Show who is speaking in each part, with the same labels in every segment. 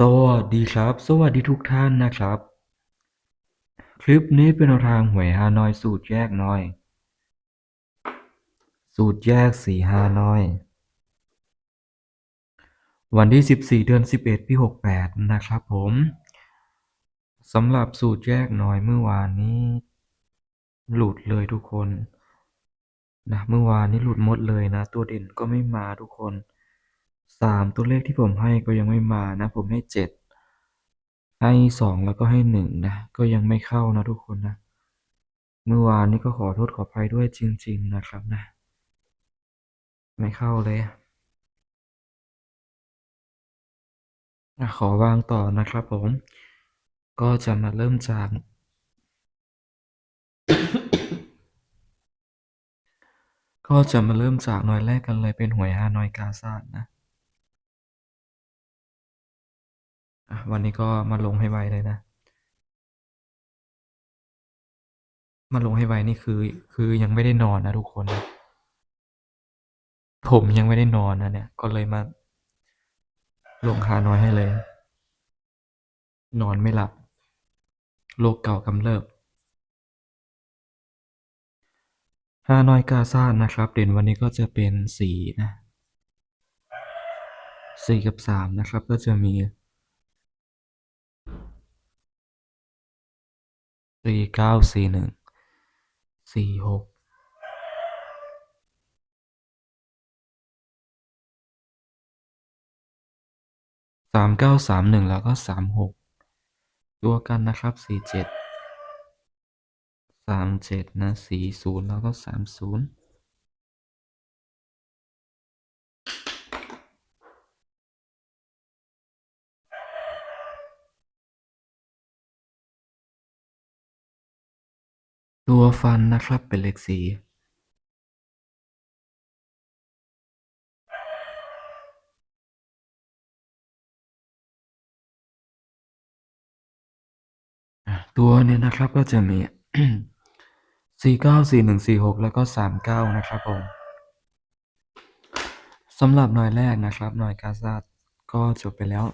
Speaker 1: สวัสดีครับ สวัสดีทุกท่านนะครับ คลิปนี้เป็นทางหวยฮานอยสูตรแยกน้อย สูตรแยกสี่ฮานอย วันที่ 14 เดือน 11 ปี 68 นะครับผมสำหรับสูตรแยกน้อยเมื่อวานนี้ หลุดเลยทุกคนนะเมื่อวานนี้หลุดหมดเลยนะ ตัวเด่นก็ไม่มาทุกคน สามตัวเลขที่ผมให้ก็ยังไม่มานะ ผมให้เจ็ดให้สองแล้วก็ให้หนึ่งนะ ก็ยังไม่เข้านะทุกคนนะ เมื่อวานนี้ก็ขอโทษขออภัยด้วยจริง ๆ นะครับนะ ไม่เข้าเลยอะขอวางต่อนะครับผม ก็จะมาเริ่มจาก ก็จะมาเริ่มจากหน่วยแรกกันเลยเป็นหวยฮานอยกาซาดนะ วันนี้ก็มาลงให้ไวเลยนะ มาลงให้ไวนี่คือ คือยังไม่ได้นอนนะทุกคนนะผมยังไม่ได้นอนนะเนี่ย ก็เลยมาลงฮานอยให้เลย นอนไม่หลับ โรคเก่ากำเริบฮานอยกาซานะครับ เด่นวันนี้ก็จะเป็นสีนะสี่กับสามนะครับ ก็จะมี สี่เก้าสี่หนึ่งสี่หกสามเก้าสามหนึ่งแล้วก็สามหกตัวกันนะครับสี่เจ็ดสามเจ็ดนะสี่ศูนย์แล้วก็สามศูนย์ ตัวฟันนะครับเป็นเลขสี่ตัวเนี่ยนะครับก็จะมีสี่เก้าสี่หนึ่งสี่หกแล้วก็สามเก้านะครับผมสำหรับหน่วยแรกนะครับหน่วยกาซาดก็จบไปแล้ว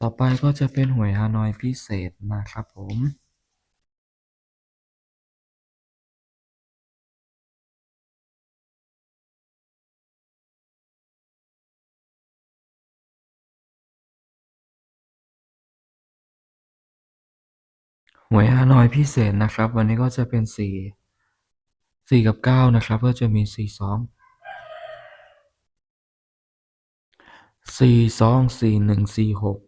Speaker 1: ต่อไปก็จะเป็นหวยฮานอยพิเศษนะครับผม หวยฮานอยพิเศษนะครับ วันนี้ก็จะเป็นสี่สี่กับเก้านะครับ ก็จะมีสี่สองสี่สองสี่หนึ่งสี่หก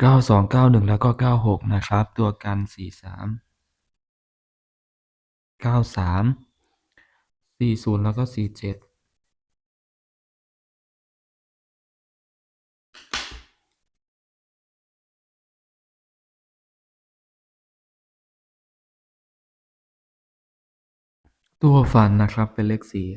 Speaker 1: เก้าสองเก้าหนึ่งแล้วก็เก้าหกนะครับ ตัวกันสี่สามเก้าสามสี่ศูนย์แล้วก็สี่เจ็ด ตัวฟันนะครับเป็นเลขสี่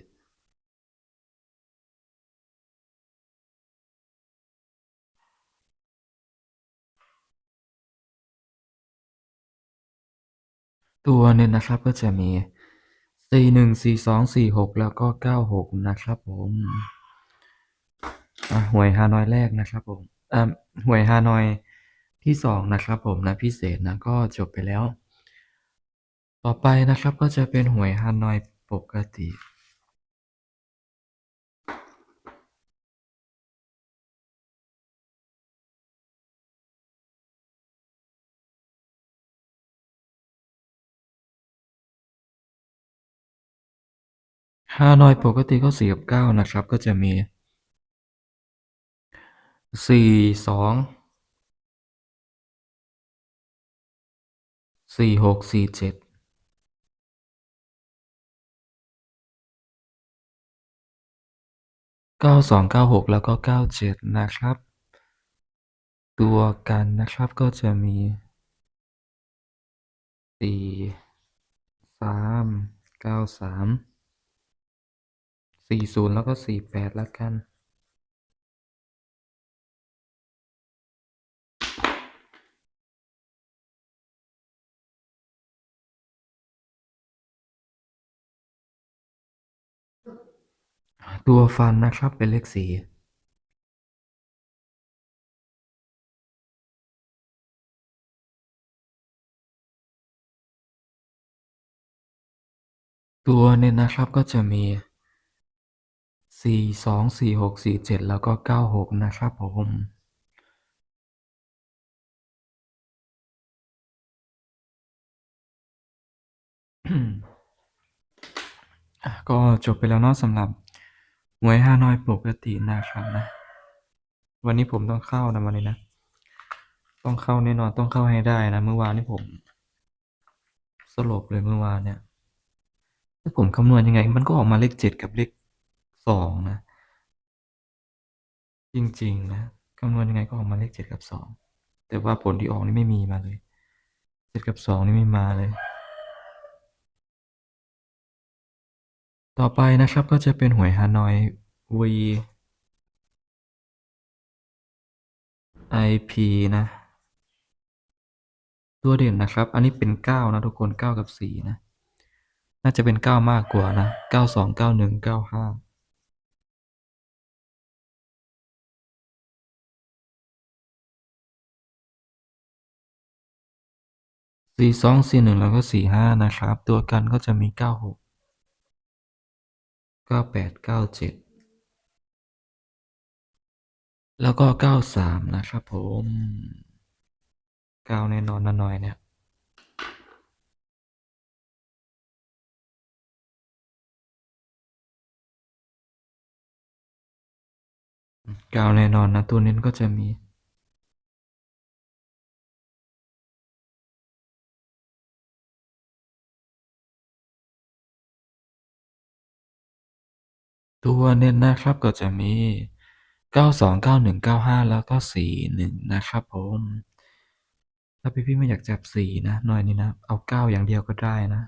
Speaker 1: ตัวเนี่ยนะครับก็จะมีสี่หนึ่งสีสองสีหกแล้วก็เก้าหกนะครับผมอะหวยฮานอยแรกนะครับผมอ่าหวยฮานอยที่สองนะครับผมนะพิเศษนะก็จบไปแล้ว ต่อไปนะครับก็จะเป็นหวยฮานอยปกติ ฮานอยปกติก็สี่กับเก้านะครับ ก็จะมีสี่สองสี่หกสี่เจ็ด เก้าสองเก้าหกแล้วก็เก้าเจ็ดนะครับ ตัวกันนะครับก็จะมีสี่สามเก้าสามสี่ศูนย์แล้วก็สี่แปดแล้วกัน ตัวฟันนะครับเป็นเลขสี่ตัวเนี่ยนะครับก็จะมีสี่สองสี่หกสี่เจ็ดแล้วก็เก้าหกนะครับผม ก็จบไปแล้วเนาะสำหรับ หวยฮานอยปกตินะครับนะ วันนี้ผมต้องเข้านะวันนี้นะ ต้องเข้าแน่นอนต้องเข้าให้ได้นะ เมื่อวานนี้ผม สลบเลยเมื่อวานเนี่ยถ้าผมคำนวณยังไง มันก็ออกมาเลขเจ็ดกับเลขสองนะ จริงๆนะคำนวณยังไงก็ออกมาเลขเจ็ดกับสองแต่ว่าผลที่ออกนี่ไม่มีมาเลยเจ็ดกับสองนี่ไม่มาเลย ต่อไปนะครับก็จะเป็นหวยฮานอย V IP นะ ตัวเด่นนะครับ อันนี้เป็นเก้านะ ทุกคนเก้ากับสี่นะ น่าจะเป็นเก้ามากกว่านะเก้าสองเก้าหนึ่งเก้าห้าสี่สองสี่หนึ่งแล้วก็สี่ห้านะครับ ตัวกันก็จะมีเก้าหก เก้าแปดเก้าเจ็ดแล้วก็เก้าสามนะครับผมเก้าแน่นอนนะน่อยเนี่ยเก้าแน่นอนนะ ตัวเน้ก็จะมี ตัวเน้นนะครับก็จะมีเก้าสองเก้าหนึ่งเก้าห้าแล้วก็สี่หนึ่งนะครับผม ถ้าพี่พี่ไม่อยากจับสี่นะ หน่อยนี้นะ เอาเก้าอย่างเดียวก็ได้นะ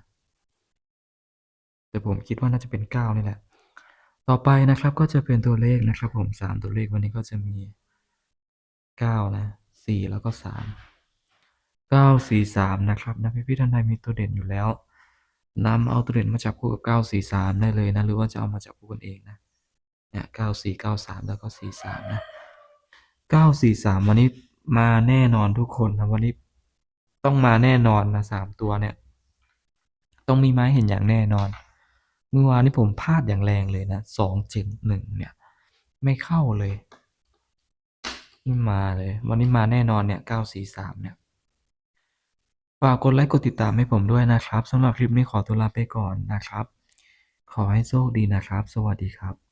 Speaker 1: แต่ผมคิดว่าน่าจะเป็นเก้านี่แหละ ต่อไปนะครับก็จะเป็นตัวเลขนะครับผมสามตัวเลขวันนี้ก็จะมีเก้านะสี่แล้วก็สามเก้าสี่สามนะครับนะพี่พี่ท่านใดมีตัวเด่นอยู่แล้ว นำเอาตัวเด่นมาจับคู่กับเก้าสี่สามได้เลยนะ หรือว่าจะเอามาจับคู่กันเองนะเนี่ยเก้าสี่เก้าสามแล้วก็สี่สามนะเก้าสี่สามวันนี้มาแน่นอนทุกคนนะวันนี้ต้องมาแน่นอนนะสามตัวเนี่ย ต้องมีไม้เห็นอย่างแน่นอน เมื่อวานนี้ผมพลาดอย่างแรงเลยนะสองเจ็ดหนึ่งเนี่ย ไม่เข้าเลย นี่มาเลย วันนี้มาแน่นอนเนี่ยเก้าสี่สามเนี่ย ฝากกดไลค์กดติดตามให้ผมด้วยนะครับสำหรับคลิปนี้ขอตัวลาไปก่อนนะครับ ขอให้โชคดีนะครับ สวัสดีครับ